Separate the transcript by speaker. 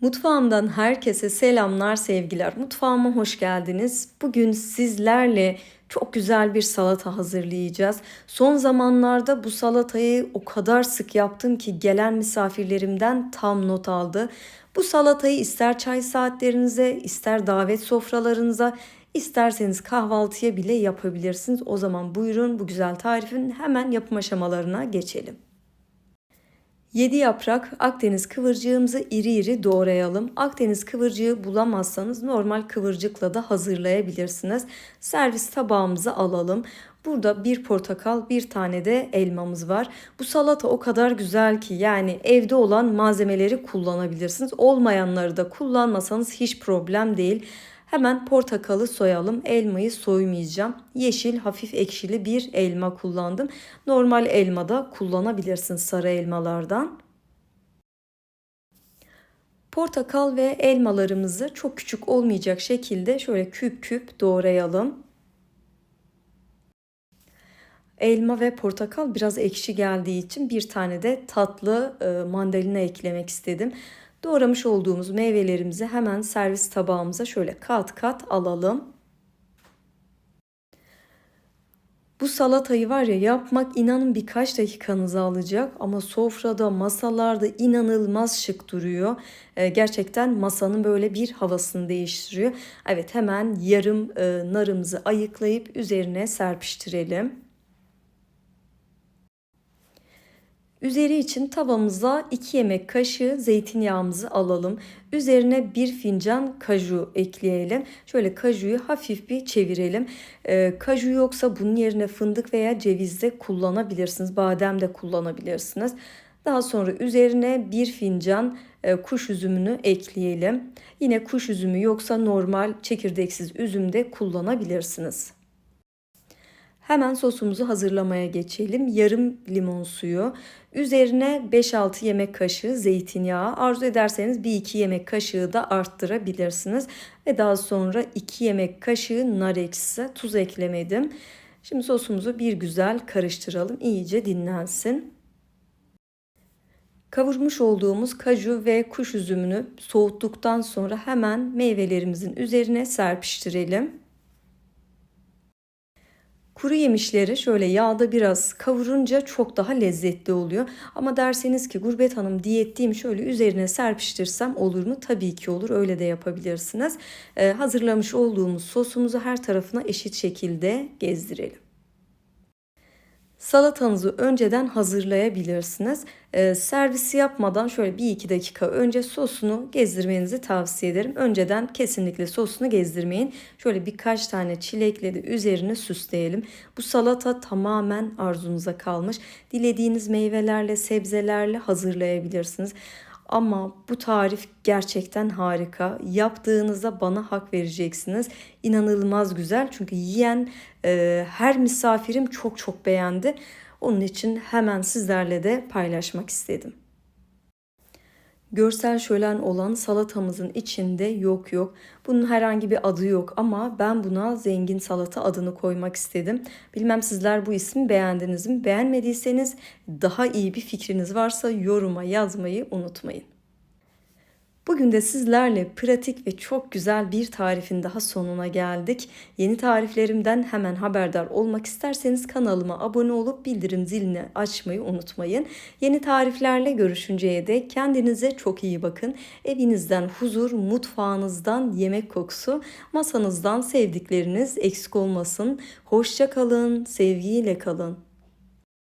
Speaker 1: Mutfağımdan herkese selamlar, sevgiler. Mutfağıma hoş geldiniz. Bugün sizlerle çok güzel bir salata hazırlayacağız. Son zamanlarda bu salatayı o kadar sık yaptım ki gelen misafirlerimden tam not aldı. Bu salatayı ister çay saatlerinize, ister davet sofralarınıza, isterseniz kahvaltıya bile yapabilirsiniz. O zaman buyurun bu güzel tarifin hemen yapım aşamalarına geçelim. 7 yaprak Akdeniz kıvırcığımızı iri iri doğrayalım. Akdeniz kıvırcığı bulamazsanız normal kıvırcıkla da hazırlayabilirsiniz. Servis tabağımızı alalım. Burada bir portakal, bir tane de elmamız var. Bu salata o kadar güzel ki yani evde olan malzemeleri kullanabilirsiniz. Olmayanları da kullanmasanız hiç problem değil. Hemen portakalı soyalım. Elmayı soymayacağım. Yeşil hafif ekşili bir elma kullandım. Normal elma da kullanabilirsiniz sarı elmalardan. Portakal ve elmalarımızı çok küçük olmayacak şekilde şöyle küp küp doğrayalım. Elma ve portakal biraz ekşi geldiği için bir tane de tatlı e, mandalina eklemek istedim. Doğramış olduğumuz meyvelerimizi hemen servis tabağımıza şöyle kat kat alalım. Bu salatayı var ya yapmak inanın birkaç dakikanızı alacak ama sofrada masalarda inanılmaz şık duruyor. Ee, gerçekten masanın böyle bir havasını değiştiriyor. Evet hemen yarım e, narımızı ayıklayıp üzerine serpiştirelim. Üzeri için tavamıza 2 yemek kaşığı zeytinyağımızı alalım. Üzerine 1 fincan kaju ekleyelim. Şöyle kajuyu hafif bir çevirelim. E, kaju yoksa bunun yerine fındık veya ceviz de kullanabilirsiniz. Badem de kullanabilirsiniz. Daha sonra üzerine 1 fincan e, kuş üzümünü ekleyelim. Yine kuş üzümü yoksa normal çekirdeksiz üzüm de kullanabilirsiniz. Hemen sosumuzu hazırlamaya geçelim. Yarım limon suyu, üzerine 5-6 yemek kaşığı zeytinyağı, arzu ederseniz 1-2 yemek kaşığı da arttırabilirsiniz. Ve daha sonra 2 yemek kaşığı nar ekşisi, tuz eklemedim. Şimdi sosumuzu bir güzel karıştıralım, iyice dinlensin. Kavurmuş olduğumuz kaju ve kuş üzümünü soğuttuktan sonra hemen meyvelerimizin üzerine serpiştirelim. Kuru yemişleri şöyle yağda biraz kavurunca çok daha lezzetli oluyor. Ama derseniz ki Gurbet Hanım diyetteyim şöyle üzerine serpiştirsem olur mu? Tabii ki olur. Öyle de yapabilirsiniz. Ee, hazırlamış olduğumuz sosumuzu her tarafına eşit şekilde gezdirelim. Salatanızı önceden hazırlayabilirsiniz. Ee, servisi yapmadan şöyle bir iki dakika önce sosunu gezdirmenizi tavsiye ederim. Önceden kesinlikle sosunu gezdirmeyin. Şöyle birkaç tane çilekle de üzerine süsleyelim. Bu salata tamamen arzunuza kalmış. Dilediğiniz meyvelerle, sebzelerle hazırlayabilirsiniz. Ama bu tarif gerçekten harika. Yaptığınızda bana hak vereceksiniz. İnanılmaz güzel çünkü yiyen e, her misafirim çok çok beğendi. Onun için hemen sizlerle de paylaşmak istedim. Görsel şölen olan salatamızın içinde yok yok. Bunun herhangi bir adı yok ama ben buna zengin salata adını koymak istedim. Bilmem sizler bu ismi beğendiniz mi? Beğenmediyseniz daha iyi bir fikriniz varsa yoruma yazmayı unutmayın. Bugün de sizlerle pratik ve çok güzel bir tarifin daha sonuna geldik. Yeni tariflerimden hemen haberdar olmak isterseniz kanalıma abone olup bildirim zilini açmayı unutmayın. Yeni tariflerle görüşünceye dek kendinize çok iyi bakın. Evinizden huzur, mutfağınızdan yemek kokusu, masanızdan sevdikleriniz eksik olmasın. Hoşça kalın, sevgiyle kalın.